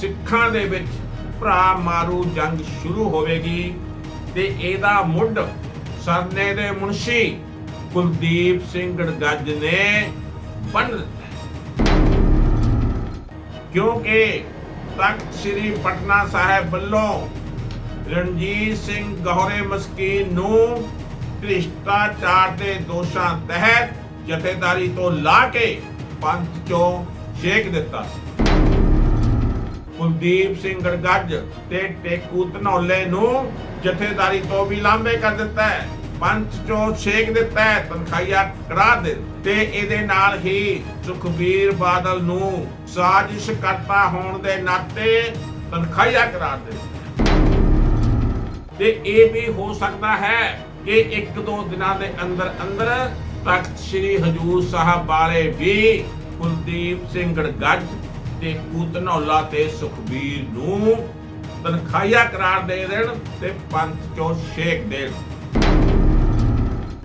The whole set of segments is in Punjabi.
ਸਿੱਖਾਂ ਦੇ ਵਿੱਚ ਭਰਾ ਮਾਰੂ ਜੰਗ ਸ਼ੁਰੂ ਹੋਵੇਗੀ ਤੇ ਇਹਦਾ ਮੁੱਢ ਸਰਨੇ ਦੇ ਮੁਨਸ਼ੀ ਕੁਲਦੀਪ ਸਿੰਘ ਗੜਗੱਜ ਨੇ ਬੰਨ ਕਿਉਂਕਿ ਤਖਤ ਸ੍ਰੀ ਪਟਨਾ ਸਾਹਿਬ ਵੱਲੋਂ ਰਣਜੀਤ ਸਿੰਘ ਗਹਰੇ ਮਸਕੀਨ ਨੂੰ ਭ੍ਰਿਸ਼ਟਾਚਾਰ ਦੇ ਦੋਸ਼ਾਂ ਤਹਿਤ ਜਥੇਦਾਰੀ ਤੋਂ ਲਾ ਕੇ ਪੰਥ ਚੋਂ ਛੇਕ ਦਿੱਤਾ ਸੀ। ਕੁਲਦੀਪ ਸਿੰਘ ਗੜਗੱਜ ਤੇ ਟੇਕੂ ਧਨੌਲੇ ਨੂੰ ਜਥੇਦਾਰੀ ਤੋਂ ਵੀ ਲਾਂਬੇ ਕਰ ਦਿੱਤਾ ਹੈ। ਪੰਥ ਚੋਂ ਛੇਕ ਦਿੱਤਾ ਹੈ, ਤਨਖਾਹੀਆ ਕਰਾ ਦੇ ਤੇ ਇਹਦੇ ਨਾਲ ਹੀ ਸੁਖਬੀਰ ਬਾਦਲ ਨੂੰ ਸਾਜ਼ਿਸ਼ ਕਰਤਾ ਹੋਣ ਦੇ ਨਾਤੇ ਤਨਖਾਹੀਆ ਕਰਾਰ ਦੇ। ਤੇ ਇਹ ਵੀ ਹੋ ਸਕਦਾ ਹੈ ਕਿ ਇੱਕ ਦੋ ਦਿਨਾਂ ਦੇ ਅੰਦਰ ਅੰਦਰ ਤਖਤ ਸ੍ਰੀ ਹਜੂਰ ਸਾਹਿਬ ਵਾਲੇ ਵੀ ਕੁਲਦੀਪ ਸਿੰਘ ਗੜਗੱਜ ਤੇ ਕੂਤਨੌਲਾ ਤੇ ਸੁਖਬੀਰ ਨੂੰ ਤਨਖਾਹੀਆ ਕਰਾਰ ਦੇ ਦੇਣ ਤੇ ਪੰਥ ਚੋਂ ਛੇਕ ਦੇਣ।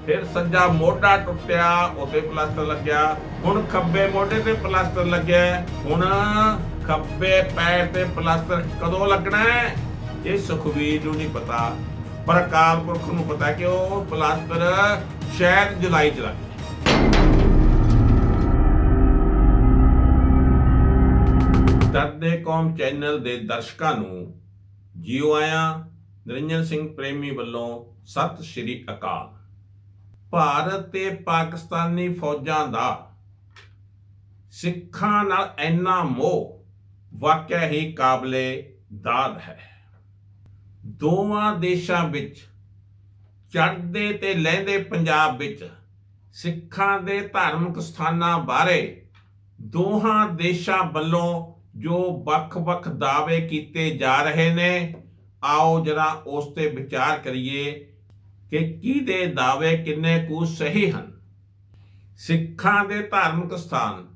ਫਿਰ ਸੱਜਾ ਮੋਢਾ ਟੁੱਟਿਆ, ਉਹਦੇ ਪਲਾਸਟਰ ਲੱਗਿਆ। ਹੁਣ ਖੱਬੇ ਮੋਢੇ ਤੇ ਪਲਾਸਟਰ ਲੱਗਿਆ ਹੁਣ ਖੱਬੇ ਪੈਰ ਤੇ ਪਲਾਸਟਰ ਕਦੋਂ ਲੱਗਣਾ ਹੈ? ਇਹ ਸੁਖਬੀਰ ਨੂੰ ਨਹੀਂ ਪਤਾ। ਪਰ ਅਕਾਲ ਪੁਰਖ ਨੂੰ ਪਤਾ ਕਿ ਉਹ ਪਲਾਸਟਰ ਸ਼ਾਇਦ ਜੁਲਾਈ ਚ ਲੱਗ ਦਰਦੇ ਕੌਮ ਚੈਨਲ ਦੇ ਦਰਸ਼ਕਾਂ ਨੂੰ ਜੀਓ ਆਇਆਂ, ਨਿਰੰਜਨ ਸਿੰਘ ਪ੍ਰੇਮੀ ਵੱਲੋਂ ਸਤਿ ਸ਼੍ਰੀ ਅਕਾਲ। ਭਾਰਤ ਤੇ ਪਾਕਿਸਤਾਨੀ ਫੌਜਾਂ ਦਾ ਸਿੱਖਾਂ ਨਾਲ ਇੰਨਾ ਮੋਹ ਵਾਕਿਆ ਹੀ ਕਾਬਲੇ ਦਾਦ ਹੈ। ਦੋਵਾਂ ਦੇਸ਼ਾਂ ਵਿੱਚ ਚੜ੍ਹਦੇ ਤੇ ਲਹਿੰਦੇ ਪੰਜਾਬ ਵਿੱਚ ਸਿੱਖਾਂ ਦੇ ਧਾਰਮਿਕ ਸਥਾਨਾਂ ਬਾਰੇ ਦੋਹਾਂ ਦੇਸ਼ਾਂ ਵੱਲੋਂ ਜੋ ਵੱਖ-ਵੱਖ ਦਾਅਵੇ ਕੀਤੇ ਜਾ ਰਹੇ ਨੇ, ਆਓ ਜਰਾ ਉਸ ਤੇ ਵਿਚਾਰ ਕਰੀਏ ਕਿ ਕਿਹਦੇ ਦਾਅਵੇ ਕਿੰਨੇ ਕੁ ਸਹੀ ਹਨ। ਸਿੱਖਾਂ ਦੇ ਧਾਰਮਿਕ ਸਥਾਨ,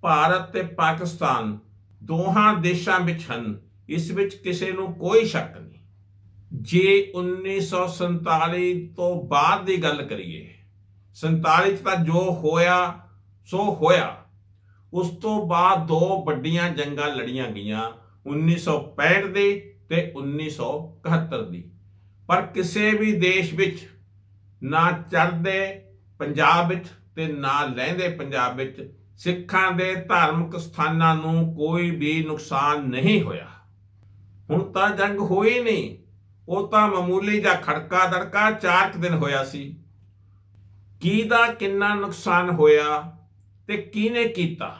ਭਾਰਤ ਤੇ ਪਾਕਿਸਤਾਨ ਦੋਹਾਂ ਦੇਸ਼ਾਂ ਵਿੱਚ ਹਨ, ਇਸ ਵਿੱਚ ਕਿਸੇ ਨੂੰ ਕੋਈ ਸ਼ੱਕ ਨਹੀਂ। ਜੇ 1947 ਤੋਂ ਬਾਅਦ ਦੀ ਗੱਲ ਕਰੀਏ 47 ਚ ਤਾਂ ਜੋ ਹੋਇਆ, ਸੋ ਹੋਇਆ। ਉਸ ਤੋਂ ਬਾਅਦ ਦੋ ਵੱਡੀਆਂ ਜੰਗਾਂ ਲੜੀਆਂ ਗਈਆਂ 1965 ਦੀ ਤੇ 1971 ਦੀ। ਪਰ ਕਿਸੇ ਵੀ ਦੇਸ਼ ਵਿੱਚ ਨਾ ਚੜ੍ਹਦੇ ਪੰਜਾਬ ਵਿੱਚ ਤੇ ਨਾ ਲਹਿੰਦੇ ਪੰਜਾਬ ਵਿੱਚ ਸਿੱਖਾਂ ਦੇ ਧਾਰਮਿਕ ਸਥਾਨਾਂ ਨੂੰ ਕੋਈ ਵੀ ਨੁਕਸਾਨ ਨਹੀਂ ਹੋਇਆ। ਹੁਣ ਤਾਂ ਜੰਗ ਹੋਈ ਨਹੀਂ, ਉਹ ਤਾਂ ਮਾਮੂਲੀ ਜਿਹਾ ਖੜਕਾ ਦੜਕਾ ਚਾਰ ਕੁ ਦਿਨ ਹੋਇਆ ਸੀ। ਕੀ ਦਾ ਕਿੰਨਾ ਨੁਕਸਾਨ ਹੋਇਆ? ਤੇ ਕਿਹਨੇ ਕੀਤਾ?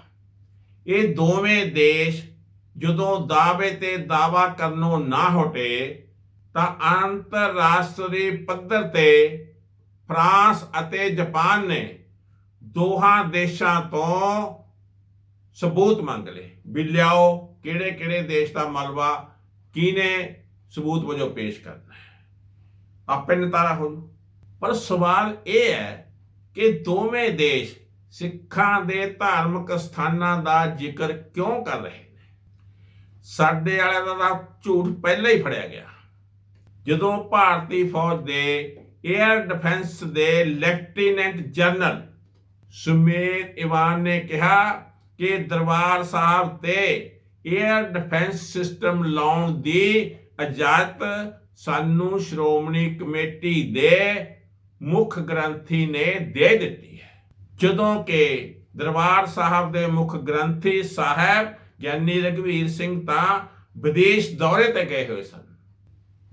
ਇਹ ਦੋਵੇਂ ਦੇਸ਼ ਜਦੋਂ ਦਾਅਵੇ ਤੇ ਦਾਵਾ ਕਰਨੋਂ ਨਾ ਹਟੇ, ਤਾਂ ਅੰਤਰਰਾਸ਼ਟਰੀ ਪੱਧਰ ਤੇ ਫਰਾਂਸ ਅਤੇ ਜਾਪਾਨ ਨੇ ਦੋਹਾਂ ਦੇਸ਼ਾਂ ਤੋਂ ਸਬੂਤ ਮੰਗ ਲਏ ਵੀ ਲਿਆਓ ਕਿਹੜੇ ਕਿਹੜੇ ਦੇਸ਼ ਦਾ ਮਲਬਾ, ਕਿਹਨੇ ਸਬੂਤ ਵਜੋਂ ਪੇਸ਼ ਕਰਨਾ ਹੈ। ਆਪੇ ਨਿਤਾਰਾ ਹੋ ਪਰ ਸਵਾਲ ਇਹ ਹੈ ਕਿ ਦੋਵੇਂ ਦੇਸ਼ ਸਿੱਖਾਂ ਦੇ ਧਾਰਮਿਕ ਸਥਾਨਾਂ ਦਾ ਜ਼ਿਕਰ ਕਿਉਂ ਕਰ ਰਹੇ ਨੇ? ਸਾਡੇ ਵਾਲਿਆਂ ਦਾ ਤਾਂ ਝੂਠ ਪਹਿਲਾਂ ਹੀ ਫੜਿਆ ਗਿਆ। ਜਦੋਂ ਭਾਰਤੀ ਫੌਜ ਦੇ 에ਅਰ ਡਿਫੈਂਸ ਦੇ ਲੈਫਟੀਨੈਂਟ ਜਨਰਲ ਸੁਮੇਰ ਇਵਾਨ ਨੇ ਕਿਹਾ ਕਿ ਦਰਬਾਰ ਸਾਹਿਬ ਤੇ 에ਅਰ ਡਿਫੈਂਸ ਸਿਸਟਮ ਲਾਉਣ ਦੀ ਇਜਾਜ਼ਤ ਸਾਨੂੰ ਸ਼੍ਰੋਮਣੀ ਕਮੇਟੀ ਦੇ ਮੁੱਖ ਗ੍ਰੰਥੀ ਨੇ ਦੇ ਦਿੱਤੀ ਹੈ। ਜਦੋਂ ਕਿ ਦਰਬਾਰ ਸਾਹਿਬ ਦੇ ਮੁੱਖ ਗ੍ਰੰਥੀ ਸਾਹਿਬ ਗਿਆਨੀ ਰਗਵੀਰ ਸਿੰਘ ਤਾਂ ਵਿਦੇਸ਼ ਦੌਰੇ ਤੇ ਗਏ ਹੋਏ ਸਨ।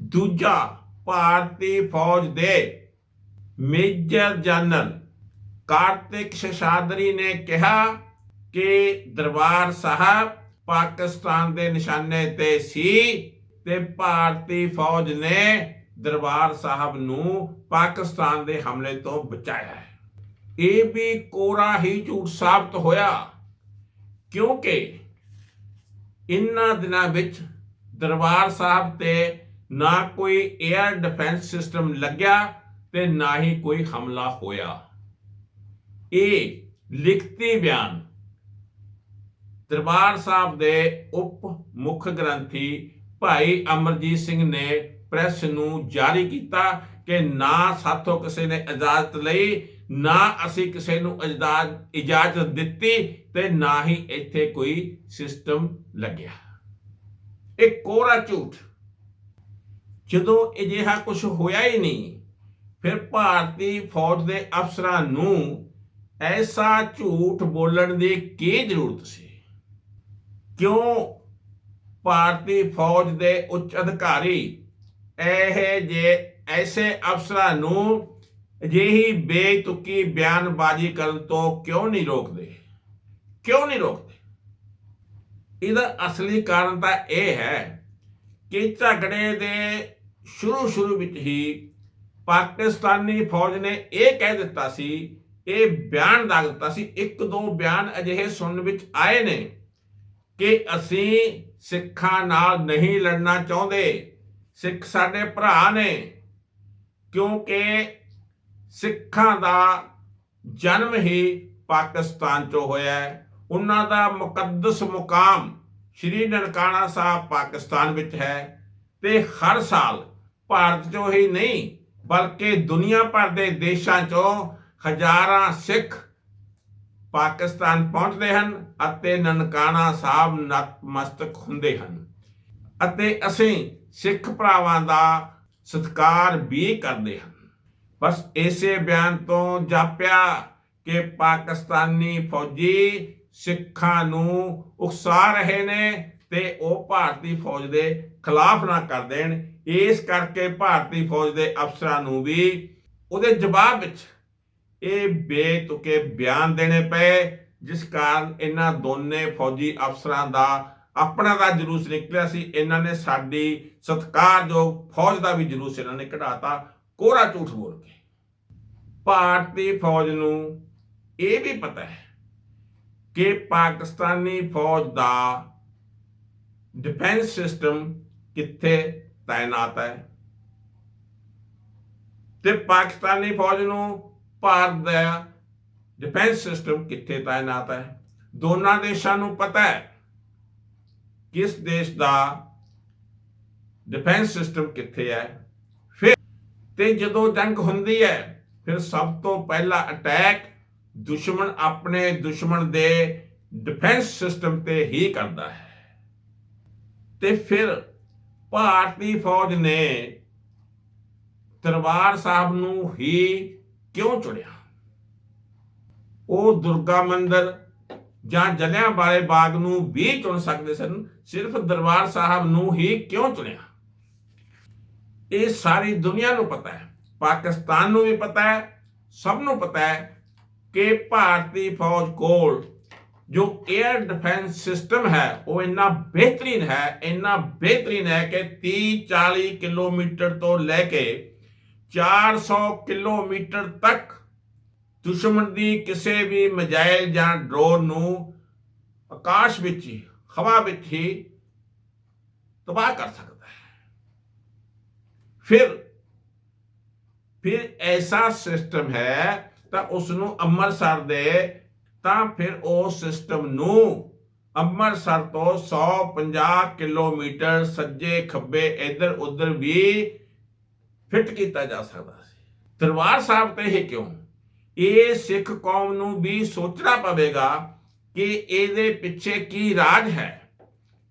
ਦੂਜਾ ਭਾਰਤੀ ਫੌਜ ਦੇ ਮੇਜਰ ਜਨਰਲ ਕਾਰਤਿਕ ਸ਼ਸ਼ਾਦਰੀ ਨੇ ਕਿਹਾ ਕਿ ਦਰਬਾਰ ਸਾਹਿਬ ਪਾਕਿਸਤਾਨ ਦੇ ਨਿਸ਼ਾਨੇ ਤੇ ਸੀ ਤੇ ਭਾਰਤੀ ਫੌਜ ਨੇ ਦਰਬਾਰ ਸਾਹਿਬ ਨੂੰ ਪਾਕਿਸਤਾਨ ਦੇ ਹਮਲੇ ਤੋਂ ਬਚਾਇਆ ਹੈ। ਇਹ ਵੀ ਕੋਰਾ ਹੀ ਝੂਠ ਸਾਬਤ ਹੋਇਆ, ਕਿਉਂਕਿ ਇਨ੍ਹਾਂ ਦਿਨਾਂ ਵਿੱਚ ਦਰਬਾਰ ਸਾਹਿਬ ਤੇ ਨਾ ਕੋਈ 에ਅਰ ਡਿਫੈਂਸ ਸਿਸਟਮ ਲੱਗਿਆ ਤੇ ਨਾ ਹੀ ਕੋਈ ਹਮਲਾ ਹੋਇਆ। ਇਹ ਲਿਖਤੀ ਬਿਆਨ ਦਰਬਾਰ ਸਾਹਿਬ ਦੇ ਉਪ ਮੁੱਖ ਗ੍ਰੰਥੀ ਭਾਈ ਅਮਰਜੀਤ ਸਿੰਘ ਨੇ ਪ੍ਰੈਸ ਨੂੰ ਜਾਰੀ ਕੀਤਾ ਕਿ ਨਾ ਸਾਥੋਂ ਕਿਸੇ ਨੇ ਇਜਾਜ਼ਤ ਲਈ ਨਾ ਅਸੀਂ ਕਿਸੇ ਨੂੰ ਇਜਾਜ਼ਤ ਇਜਾਜ਼ਤ ਦਿੱਤੀ ਤੇ ਨਾ ਹੀ ਇੱਥੇ ਕੋਈ ਸਿਸਟਮ ਲੱਗਿਆ। ਇਹ ਕੋਰਾ ਝੂਠ। ਜਦੋਂ ਅਜਿਹਾ ਕੁਝ ਹੋਇਆ ਹੀ ਨਹੀਂ, ਫਿਰ ਭਾਰਤੀ ਫੌਜ ਦੇ ਅਫਸਰਾਂ ਨੂੰ ਐਸਾ ਝੂਠ ਬੋਲਣ ਦੀ ਕੀ ਜ਼ਰੂਰਤ ਸੀ? ਕਿਉਂ ਭਾਰਤੀ ਫੌਜ ਦੇ ਉੱਚ ਅਧਿਕਾਰੀ ਇਹ ਜੇ ਐਸੇ ਅਫਸਰਾਂ ਨੂੰ ਅਜਿਹੀ ਬੇਤੁਕੀ ਬਿਆਨਬਾਜ਼ੀ ਕਰਨ ਤੋਂ ਕਿਉਂ ਨਹੀਂ ਰੋਕਦੇ? ਕਿਉਂ ਨਹੀਂ ਰੋਕਦੇ? ਇਹਦਾ ਅਸਲੀ ਕਾਰਨ ਤਾਂ ਇਹ ਹੈ ਕਿ ਝਗੜੇ ਦੇ ਸ਼ੁਰੂ ਸ਼ੁਰੂ ਵਿੱਚ ਹੀ ਪਾਕਿਸਤਾਨੀ ਫੌਜ ਨੇ ਇਹ ਕਹਿ ਦਿੱਤਾ ਸੀ, ਇਹ ਬਿਆਨ ਦਾ ਦਿੱਤਾ ਸੀ, ਇੱਕ ਦੋ ਬਿਆਨ ਅਜਿਹੇ ਸੁਣਨ ਵਿੱਚ ਆਏ ਨੇ ਕਿ ਅਸੀਂ ਸਿੱਖਾਂ ਨਾਲ ਨਹੀਂ ਲੜਨਾ ਚਾਹੁੰਦੇ, ਸਿੱਖ ਸਾਡੇ ਭਰਾ ਨੇ, ਕਿਉਂਕਿ ਸਿੱਖਾਂ ਦਾ ਜਨਮ ਹੀ ਪਾਕਿਸਤਾਨ 'ਚੋਂ ਹੋਇਆ ਹੈ। ਉਹਨਾਂ ਦਾ ਮੁਕੱਦਸ ਮੁਕਾਮ ਸ਼੍ਰੀ ਨਨਕਾਣਾ ਸਾਹਿਬ ਪਾਕਿਸਤਾਨ ਵਿੱਚ ਹੈ ਤੇ ਹਰ ਸਾਲ ਭਾਰਤ 'ਚੋਂ ਹੀ ਨਹੀਂ, ਬਲਕਿ ਦੁਨੀਆ ਭਰ ਦੇ ਦੇਸ਼ਾਂ 'ਚੋਂ ਹਜ਼ਾਰਾਂ ਸਿੱਖ ਪਾਕਿਸਤਾਨ ਪਹੁੰਚਦੇ ਹਨ ਅਤੇ ਨਨਕਾਣਾ ਸਾਹਿਬ ਨਤਮਸਤਕ ਹੁੰਦੇ ਹਨ। ਅਤੇ ਅਸੀਂ ਸਿੱਖ ਭਰਾਵਾਂ ਦਾ ਸਤਿਕਾਰ ਵੀ ਕਰਦੇ ਹਾਂ। ਬਸ ਇਸੇ ਬਿਆਨ ਤੋਂ ਜਾਪਿਆ ਕਿ ਪਾਕਿਸਤਾਨੀ ਫੌਜੀ ਸਿੱਖਾਂ ਨੂੰ ਉਕਸਾ ਰਹੇ ਨੇ ਤੇ ਉਹ ਭਾਰਤੀ ਫੌਜ ਦੇ ਖਿਲਾਫ ਨਾ ਕਰ ਦੇਣ। ਇਸ ਕਰਕੇ ਭਾਰਤੀ ਫੌਜ ਦੇ ਅਫਸਰਾਂ ਨੂੰ ਵੀ ਉਹਦੇ ਜਵਾਬ ਵਿੱਚ ਇਹ ਬੇਤੁਕੇ ਬਿਆਨ ਦੇਣੇ ਪਏ, ਜਿਸ ਕਾਰਨ ਇਹਨਾਂ ਦੋਨੇ ਫੌਜੀ ਅਫਸਰਾਂ ਦਾ ਆਪਣਾ ਦਾ ਜਲੂਸ ਨਿਕਲਿਆ ਸੀ। ਇਹਨਾਂ ਨੇ ਸਾਡੀ ਸਤਿਕਾਰਯੋਗ ਫੌਜ ਦਾ ਵੀ ਜਲੂਸ ਇਹਨਾਂ ਨੇ ਕਢਾਤਾ। ਕੋਰਾ ਝੂਠ ਬੋਲ ਕੇ। ਭਾਰਤੀ ਫੌਜ ਨੂੰ ਇਹ ਵੀ ਪਤਾ ਹੈ ਕਿ ਪਾਕਿਸਤਾਨੀ ਫੌਜ ਦਾ ਡਿਫੈਂਸ ਸਿਸਟਮ ਕਿੱਥੇ ਤਾਇਨਾਤ ਹੈ ਤੇ ਪਾਕਿਸਤਾਨੀ ਫੌਜ ਨੂੰ ਭਾਰਤ ਦਾ ਡਿਫੈਂਸ ਸਿਸਟਮ ਕਿੱਥੇ ਤਾਇਨਾਤ ਹੈ। ਦੋਨਾਂ ਦੇਸ਼ਾਂ ਨੂੰ ਪਤਾ ਹੈ ਕਿਸ ਦੇਸ਼ ਦਾ ਡਿਫੈਂਸ ਸਿਸਟਮ ਕਿੱਥੇ ਹੈ। ਫਿਰ ਤੇ ਜਦੋਂ ਜੰਗ ਹੁੰਦੀ ਹੈ ਫਿਰ ਸਭ ਤੋਂ ਪਹਿਲਾ ਅਟੈਕ ਦੁਸ਼ਮਣ ਆਪਣੇ ਦੁਸ਼ਮਣ ਦੇ ਡਿਫੈਂਸ ਸਿਸਟਮ ਤੇ ਹੀ ਕਰਦਾ ਹੈ। ਤੇ ਫਿਰ ਭਾਰਤੀ ਫੌਜ ਨੇ ਦਰਬਾਰ ਸਾਹਿਬ ਨੂੰ ਹੀ ਕਿਉਂ ਚੁਣਿਆ? ਉਹ ਦੁਰਗਾ ਮੰਦਿਰ ਜਾਂ ਜਲਿਆਂ ਵਾਲੇ ਬਾਗ ਨੂੰ ਵੀ ਚੁਣ ਸਕਦੇ ਸਨ, ਸਿਰਫ ਦਰਬਾਰ ਸਾਹਿਬ ਨੂੰ ਹੀ ਕਿਉਂ ਚੁਣਿਆ? ਇਹ ਸਾਰੀ ਦੁਨੀਆ ਨੂੰ ਪਤਾ ਹੈ। ਪਾਕਿਸਤਾਨ ਨੂੰ ਵੀ ਪਤਾ ਹੈ, ਸਭ ਨੂੰ ਪਤਾ ਹੈ ਕਿ ਭਾਰਤੀ ਫੌਜ ਕੋਲ ਜੋ 에ਅਰ ਡਿਫੈਂਸ ਸਿਸਟਮ ਹੈ, ਉਹ ਇੰਨਾ ਬਿਹਤਰੀਨ ਹੈ, ਇੰਨਾ ਬਿਹਤਰੀਨ ਹੈ ਕਿ 30 40 ਕਿਲੋਮੀਟਰ ਤੋਂ ਲੈ ਕੇ 400 ਕਿਲੋਮੀਟਰ ਤੱਕ ਦੁਸ਼ਮਣ ਦੀ ਕਿਸੇ ਵੀ ਮਜਾਇਲ ਜਾਂ ਡਰੋਨ ਨੂੰ ਆਕਾਸ਼ ਵਿੱਚ ਹੀ, ਹਵਾ ਵਿੱਚ ਹੀ ਤਬਾਹ ਕਰ ਸਕਦਾ ਹੈ। ਫਿਰ ਫਿਰ ਐਸਾ ਸਿਸਟਮ ਹੈ ਤਾਂ ਉਸ ਨੂੰ ਅੰਮ੍ਰਿਤਸਰ ਦੇ, ਤਾਂ ਫਿਰ ਉਸ ਸਿਸਟਮ ਨੂੰ ਅੰਮ੍ਰਿਤਸਰ ਤੋਂ 150 ਕਿਲੋਮੀਟਰ ਸੱਜੇ ਖੱਬੇ ਇੱਧਰ ਉੱਧਰ ਵੀ ਫਿੱਟ ਕੀਤਾ ਜਾ ਸਕਦਾ ਸੀ। ਦਰਬਾਰ ਸਾਹਿਬ ਤੇ ਹੀ ਕਿਉਂ? ਇਹ ਸਿੱਖ ਕੌਮ ਨੂੰ ਵੀ ਸੋਚਣਾ ਪਵੇਗਾ ਕਿ ਇਹਦੇ ਪਿੱਛੇ ਕੀ ਰਾਜ ਹੈ,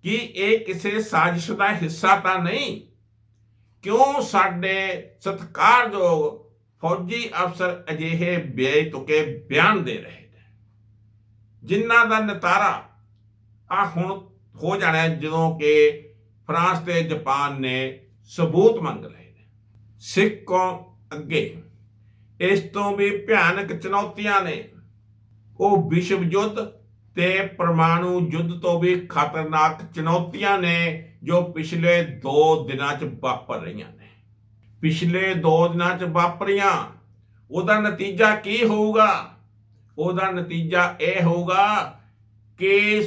ਕਿ ਇਹ ਕਿਸੇ ਸਾਜ਼ਿਸ਼ ਦਾ ਹਿੱਸਾ ਤਾਂ ਨਹੀਂ ਕਿਉਂ ਸਾਡੇ ਸਤਿਕਾਰਯੋਗ ਫੌਜੀ ਅਫਸਰ ਅਜਿਹੇ ਬੇਤੁਕੇ ਬਿਆਨ ਦੇ ਰਹੇ ਨੇ? ਜਿਨ੍ਹਾਂ ਦਾ ਨਤਾਰਾ ਆ ਹੁਣ ਹੋ ਜਾਣਾ ਜਦੋਂ ਕਿ ਫਰਾਂਸ ਤੇ ਜਾਪਾਨ ਨੇ ਸਬੂਤ ਮੰਗ ਲਏ ਨੇ। ਸਿੱਖ ਕੌਮ ਅੱਗੇ ਇਸ ਤੋਂ ਵੀ ਭਿਆਨਕ ਚੁਣੌਤੀਆਂ ਨੇ। ਉਹ ਵਿਸ਼ਵ ਯੁੱਧ ਤੇ ਪਰਮਾਣੂ ਯੁੱਧ ਤੋਂ ਵੀ ਖਤਰਨਾਕ ਚੁਣੌਤੀਆਂ ਨੇ ਜੋ ਪਿਛਲੇ 2 ਦਿਨਾਂ 'ਚ ਵਾਪਰ ਰਹੀਆਂ ਨੇ। ਪਿਛਲੇ 2 ਦਿਨਾਂ 'ਚ ਵਾਪਰੀਆਂ, ਉਹਦਾ ਨਤੀਜਾ ਕੀ ਹੋਊਗਾ? ਉਹਦਾ ਨਤੀਜਾ ਇਹ ਹੋਊਗਾ ਕਿ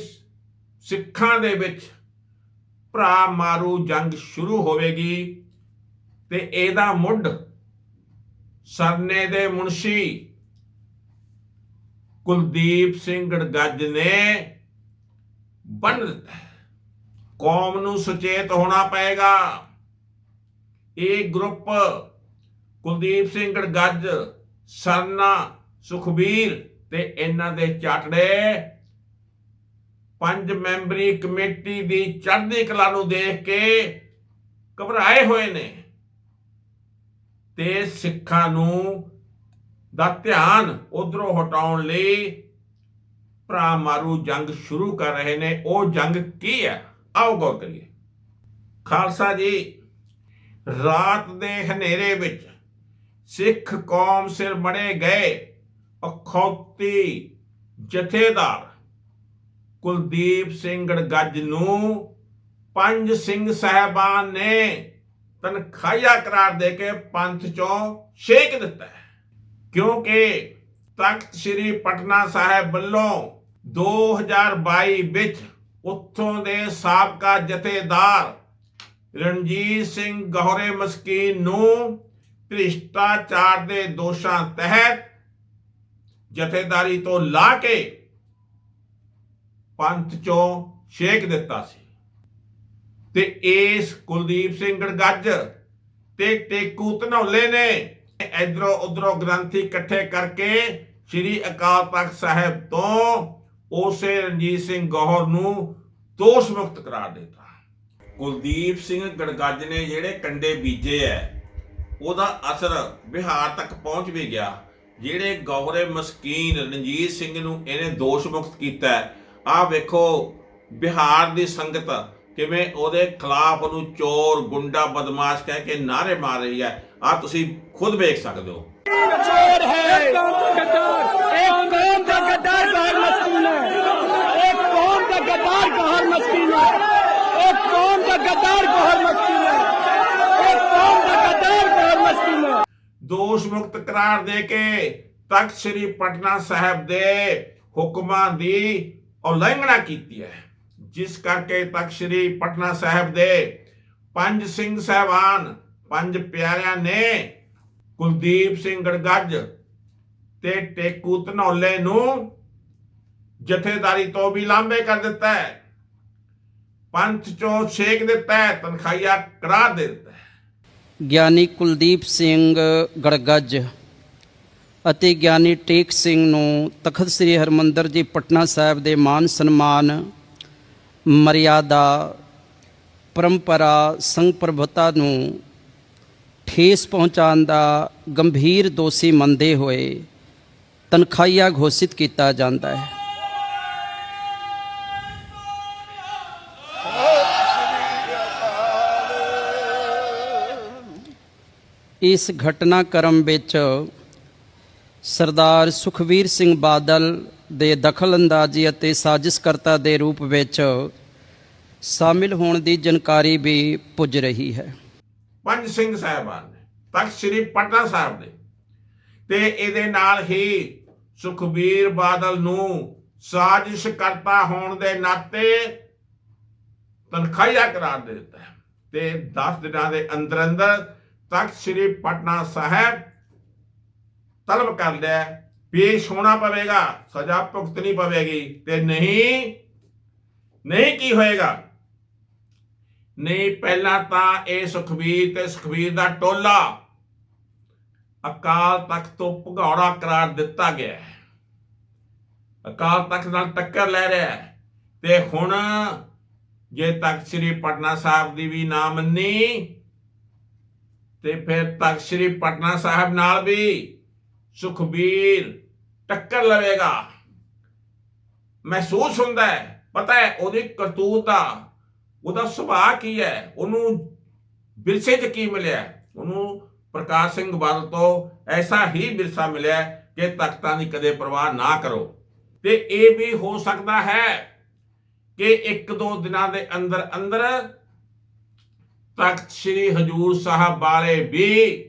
ਸਿੱਖਾਂ ਦੇ ਵਿੱਚ ਭਰਾ ਮਾਰੂ ਜੰਗ ਸ਼ੁਰੂ ਹੋਵੇਗੀ ਤੇ ਇਹਦਾ ਮੁੱਢ ਸਰਨੇ ਦੇ ਮੁਨਸ਼ੀ ਕੁਲਦੀਪ ਸਿੰਘ ਗੜਗੱਜ ਨੇ ਬੰਨ ਦਿੱਤਾ ਕੌਮ ਨੂੰ ਸੁਚੇਤ ਹੋਣਾ ਪਏਗਾ। ਇਹ ਗਰੁੱਪ ਕੁਲਦੀਪ ਸਿੰਘ ਗੜਗੱਜ, ਸਰਨਾ, ਸੁਖਬੀਰ ਤੇ ਇਹਨਾਂ ਦੇ ਚਾਟੜੇ ਪੰਜ ਮੈਂਬਰੀ ਕਮੇਟੀ ਦੀ ਚੜ੍ਹਦੀ ਕਲਾ ਨੂੰ ਦੇਖ ਕੇ ਘਬਰਾਏ ਹੋਏ ਨੇ ਤੇ ਸਿੱਖਾਂ ਨੂੰ ਦਾ ਧਿਆਨ ਉਧਰੋਂ ਹਟਾਉਣ ਲਈ ਭਰਾ ਮਾਰੂ ਜੰਗ ਸ਼ੁਰੂ ਕਰ ਰਹੇ ਨੇ। ਉਹ ਜੰਗ ਕੀ ਹੈ? ਆਓ ਗੌਰ ਕਰੀਏ। ਖਾਲਸਾ ਜੀ, ਰਾਤ ਦੇ ਹਨੇਰੇ ਵਿੱਚ ਸਿੱਖ ਕੌਮ ਸਿਰ ਬਣੇ ਗਏ ਅਖੌਤੀ ਜਥੇਦਾਰ ਕੁਲਦੀਪ ਸਿੰਘ ਗੜਗੱਜ ਨੂੰ ਪੰਜ ਸਿੰਘ ਸਹਿਬਾਨ ਨੇ ਤਨਖਾਹਿਆ ਕਰਾਰ ਦੇ ਕੇ ਪੰਥ ਚੋਂ ਛੇਕ ਦਿੱਤਾ ਹੈ। ਕਿਉਂਕਿ ਤਖਤ ਸ੍ਰੀ ਪਟਨਾ ਸਾਹਿਬ ਵੱਲੋਂ 2022 ਵਿੱਚ ਉੱਥੋਂ ਦੇ ਸਾਬਕਾ ਜਥੇਦਾਰ ਰਣਜੀਤ ਸਿੰਘ ਗਹਰੇ ਮਸਕੀਨ ਨੂੰ ਭ੍ਰਿਸ਼ਟਾਚਾਰ ਦੇ ਦੋਸ਼ਾਂ ਤਹਿਤ ਜਥੇਦਾਰੀ ਤੋਂ ਲਾ ਕੇ ਪੰਥ ਚੋਂ ਛੇਕ ਦਿੱਤਾ ਸੀ। ਤੇ ਇਸ ਕੁਲਦੀਪ ਸਿੰਘ ਗੜਗੱਜ ਤੇ ਟੇਕੂ ਧਨੌਲੇ ਨੇ ਇਧਰੋਂ ਉਧਰੋਂ ਗ੍ਰੰਥੀ ਇਕੱਠੇ ਕਰਕੇ ਸ੍ਰੀ ਅਕਾਲ ਤਖਤ ਸਾਹਿਬ ਤੋਂ ਉਸੇ ਰਣਜੀਤ ਸਿੰਘ ਗੌਹਰ ਨੂੰ ਦੋਸ਼ ਮੁਕਤ ਕਰਾਰ ਦਿੱਤਾ। ਕੁਲਦੀਪ ਸਿੰਘ ਗੜਗੱਜ ਨੇ ਜਿਹੜੇ ਕੰਡੇ ਬੀਜੇ ਐ, ਉਹਦਾ ਅਸਰ ਬਿਹਾਰ ਤੱਕ ਪਹੁੰਚ ਵੀ ਗਿਆ। ਜਿਹੜੇ ਗੌਹਰੇ ਮਸਕੀਨ ਰਣਜੀਤ ਸਿੰਘ ਨੂੰ ਇਹਨੇ ਦੋਸ਼ ਮੁਕਤ ਕੀਤਾ ਆਹ ਵੇਖੋ ਬਿਹਾਰ ਦੀ ਸੰਗਤ ਕਿਵੇਂ ਉਹਦੇ ਖਿਲਾਫ ਉਹਨੂੰ ਚੋਰ, ਗੁੰਡਾ, ਬਦਮਾਸ਼ ਕਹਿ ਕੇ ਨਾਰੇ ਮਾਰ ਰਹੀ ਹੈ ਆ ਤੁਸੀਂ ਖੁਦ ਵੇਖ ਸਕਦੇ ਹੋ। ਦੋਸ਼ ਮੁਕਤ ਕਰਾਰ ਦੇ ਕੇ ਤਖਤ ਸ੍ਰੀ ਪਟਨਾ ਸਾਹਿਬ ਦੇ ਹੁਕਮਾਂ ਦੀ ਉਲੰਘਣਾ ਕੀਤੀ ਹੈ। ਜਿਸ ਕਰਕੇ ਤਖਤ ਸ੍ਰੀ ਪਟਨਾ ਸਾਹਿਬ ਦੇ ਪੰਜ ਸਿੰਘ ਸਹਿਬਾਨ ਪੰਜ ਪਿਆਰਿਆਂ ਨੇ ਕੁਲਦੀਪ ਸਿੰਘ ਗੜਗੱਜ ਤੇ ਟੇਕੂ ਧਨੌਲੇ ਨੂੰ ਜਥੇਦਾਰੀ ਤੋਂ ਵੀ ਲਾਂਬੇ ਕਰ ਦਿੱਤਾ ਹੈ। ਪੰਥ ਚੋਂ ਛੇਕ ਦਿੱਤਾ ਹੈ, ਤਨਖਾਹੀਆ ਕਰਾਰ ਦਿੱਤਾ ਹੈ। ਗਿਆਨੀ ਕੁਲਦੀਪ ਸਿੰਘ ਗੜਗੱਜ ਅਤੇ ਗਿਆਨੀ ਟੇਕ ਸਿੰਘ ਨੂੰ ਤਖਤ ਸ੍ਰੀ ਹਰਮੰਦਰ ਜੀ ਪਟਨਾ ਸਾਹਿਬ ਦੇ ਮਾਨ ਸਨਮਾਨ, ਮਰਿਆਦਾ, ਪਰੰਪਰਾ ਸੰਗ ਪ੍ਰਭਤਾ ਨੂੰ ਠੇਸ ਪਹੁੰਚਾਉਣ ਦਾ ਗੰਭੀਰ ਦੋਸ਼ੀ ਮੰਨਦੇ ਹੋਏ ਤਨਖਾਹੀਆ ਘੋਸ਼ਿਤ ਕੀਤਾ ਜਾਂਦਾ ਹੈ। ਇਸ ਘਟਨਾਕ੍ਰਮ ਵਿੱਚ ਸਰਦਾਰ ਸੁਖਵੀਰ ਸਿੰਘ ਬਾਦਲ ਦੇ ਦਖਲਅੰਦਾਜ਼ੀ ਅਤੇ ਸਾਜ਼ਿਸ਼ਕਰਤਾ ਦੇ ਰੂਪ ਵਿੱਚ ਸ਼ਾਮਿਲ ਹੋਣ ਦੀ ਜਾਣਕਾਰੀ ਵੀ ਪੁੱਜ ਰਹੀ ਹੈ। ਪੰਜ ਸਿੰਘ ਸਾਹਿਬਾਨ ਨੇ, ਤਖਤ ਸ੍ਰੀ ਪਟਨਾ ਸਾਹਿਬ ਦੇ। ਤੇ ਇਹਦੇ ਨਾਲ ਹੀ ਸੁਖਬੀਰ ਬਾਦਲ ਨੂੰ ਸਾਜ਼ਿਸ਼ ਕਰਤਾ ਹੋਣ ਦੇ ਨਾਤੇ ਤਨਖਾਹੀਆ ਕਰਾਰ ਦੇ ਦਿੱਤਾ ਤੇ 10 ਦਿਨਾਂ ਦੇ ਅੰਦਰ ਅੰਦਰ ਤਖਤ ਸ੍ਰੀ ਪਟਨਾ ਸਾਹਿਬ ਤਲਬ ਕਰ ਲਿਆ ਪੇਸ਼ ਹੋਣਾ ਪਵੇਗਾ, ਸਜ਼ਾ ਭੁਗਤਣੀ ਪਵੇਗੀ ਤੇ ਨਹੀਂ ਨਹੀਂ ਕੀ ਹੋਏਗਾ? ਨਹੀਂ, ਪਹਿਲਾਂ ਤਾਂ ਇਹ ਸੁਖਬੀਰ ਤੇ ਸੁਖਬੀਰ ਦਾ ਟੋਲਾ ਅਕਾਲ ਤਖਤ ਤੋਂ ਭਗੌੜਾ ਕਰਾਰ ਦਿੱਤਾ ਗਿਆ ਹੈ। ਅਕਾਲ ਤਖਤ ਨਾਲ ਟੱਕਰ ਲੈ ਰਿਹਾ ਹੈ। ਤੇ ਹੁਣ ਜੇ ਤਖਤ ਸ੍ਰੀ ਪਟਨਾ ਸਾਹਿਬ ਦੀ ਵੀ ਨਾ ਮੰਨੀ, ਤੇ ਫਿਰ ਤਖਤ ਸ੍ਰੀ ਪਟਨਾ ਸਾਹਿਬ ਨਾਲ ਵੀ ਸੁਖਬੀਰ ਟੱਕਰ ਲਵੇਗਾ। ਮਹਿਸੂਸ ਹੁੰਦਾ ਹੈ, ਪਤਾ ਹੈ, ਉਹਦੀ ਕਰਤੂਤ ਦਾ ਉਹਦਾ ਸੁਭਾਅ ਕੀ ਹੈ? ਉਹਨੂੰ ਵਿਰਸੇ 'ਚ ਕੀ ਮਿਲਿਆ? ਉਹਨੂੰ ਪ੍ਰਕਾਸ਼ ਸਿੰਘ ਬਾਦਲ ਤੋਂ ਐਸਾ ਹੀ ਵਿਰਸਾ ਮਿਲਿਆ ਕਿ ਤਖਤਾਂ ਦੀ ਕਦੇ ਪਰਵਾਹ ਨਾ ਕਰੋ। ਤੇ ਇਹ ਵੀ ਹੋ ਸਕਦਾ ਹੈ ਕਿ ਇੱਕ ਦੋ ਦਿਨਾਂ ਦੇ ਅੰਦਰ ਅੰਦਰ ਤਖਤ ਸ੍ਰੀ ਹਜੂਰ ਸਾਹਿਬ ਵਾਲੇ ਵੀ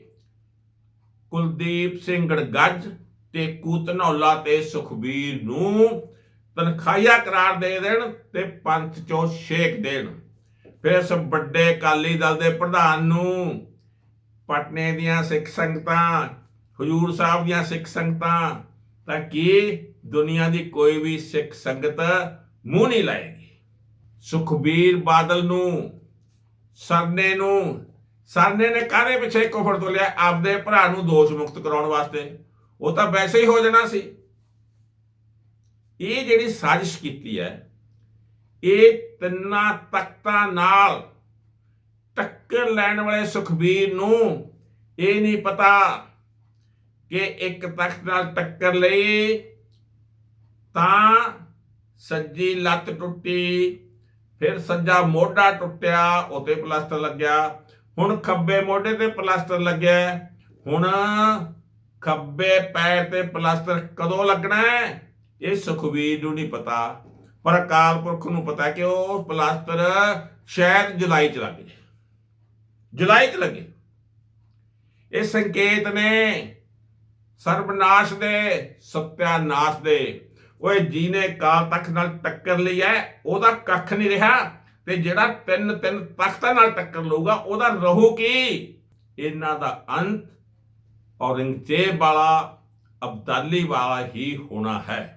ਕੁਲਦੀਪ ਸਿੰਘ ਗੜਗੱਜ ਤੇ ਕੂਤਨੌਲਾ ਤੇ ਸੁਖਬੀਰ ਨੂੰ ਤਨਖਾਹੀਆ ਕਰਾਰ ਦੇ ਦੇਣ ਤੇ ਪੰਥ ਚੋਂ ਛੇਕ ਦੇਣ। ਫਿਰ ਇਸ ਵੱਡੇ ਅਕਾਲੀ ਦਲ ਦੇ ਪ੍ਰਧਾਨ ਨੂੰ ਪਟਨੇ ਦੀਆਂ ਸਿੱਖ ਸੰਗਤਾਂ, ਹਜੂਰ ਸਾਹਿਬ ਦੀਆਂ ਸਿੱਖ ਸੰਗਤਾਂ, ਤਾਂ ਕੀ ਦੁਨੀਆ ਦੀ ਕੋਈ ਵੀ ਸਿੱਖ ਸੰਗਤ ਮੂੰਹ ਨਹੀਂ ਲਾਏਗੀ? ਸੁਖਬੀਰ ਬਾਦਲ ਨੂੰ, ਸਰਨੇ ਨੂੰ, ਸਰਨੇ ਨੇ ਕਾਹਦੇ ਪਿੱਛੇ ਕੁਫਰ ਤੋਂ ਲਿਆ? ਆਪਦੇ ਭਰਾ ਨੂੰ ਦੋਸ਼ ਮੁਕਤ ਕਰਾਉਣ ਵਾਸਤੇ। ਉਹ ਤਾਂ ਵੈਸੇ ਹੀ ਹੋ ਜਾਣਾ ਸੀ। ਇਹ ਜਿਹੜੀ ਸਾਜ਼ਿਸ਼ ਕੀਤੀ ਹੈ ਇਹ ਤਿੰਨਾਂ ਤਖਤਾਂ ਨਾਲ ਟੱਕਰ ਲੈਣ ਵਾਲੇ ਸੁਖਬੀਰ ਨੂੰ ਇਹ ਨਹੀਂ ਪਤਾ ਕਿ ਇੱਕ ਤਖਤ ਨਾਲ ਟੱਕਰ ਲਈ ਤਾਂ ਸੱਜੀ ਲੱਤ ਟੁੱਟੀ, ਫਿਰ ਸੱਜਾ ਮੋਢਾ ਟੁੱਟਿਆ ਉਤੇ ਪਲਾਸਟਰ ਲੱਗਿਆ। ਹੁਣ ਖੱਬੇ ਮੋਢੇ ਤੇ ਪਲਾਸਟਰ ਲੱਗਿਆ। ਹੁਣ ਖੱਬੇ ਪੈਰ ਤੇ ਪਲਾਸਟਰ ਕਦੋਂ ਲੱਗਣਾ ਹੈ? ਇਹ ਸੁਖਵੀਰ ਨੂੰ ਨਹੀਂ ਪਤਾ। ਪਰ ਅਕਾਲ ਪੁਰਖ ਨੂੰ ਪਤਾ ਕਿ ਉਹ ਪਲਾਸਟਰ ਸ਼ਾਇਦ ਜੁਲਾਈ ਚ ਲੱਗ ਜਾਏ। ਜੁਲਾਈ ਚ ਲੱਗੇ। ਇਹ ਸੰਕੇਤ ਨੇ ਸਰਬਨਾਸ਼ ਦੇ, ਸਤਿਆਨਾਸ਼ ਦੇ। ਓਏ ਨੇ ਕਾਲ ਤੱਕ ਨਾਲ ਟੱਕਰ ਲਈ ਐ ਉਹਦਾ ਕੱਖ ਨਹੀਂ ਰਿਹਾ ਤੇ ਜਿਹੜਾ ਤਿੰਨ ਤਿੰਨ ਤਖਤਾਂ ਨਾਲ ਟੱਕਰ ਲਊਗਾ, ਉਹਦਾ ਰਹੂ ਕੀ? ਇਹਨਾਂ ਦਾ ਅੰਤ ਔਰੰਗਜ਼ੇਬ ਵਾਲਾ, ਅਬਦਾਲੀ ਵਾਲਾ ਹੀ ਹੋਣਾ ਹੈ।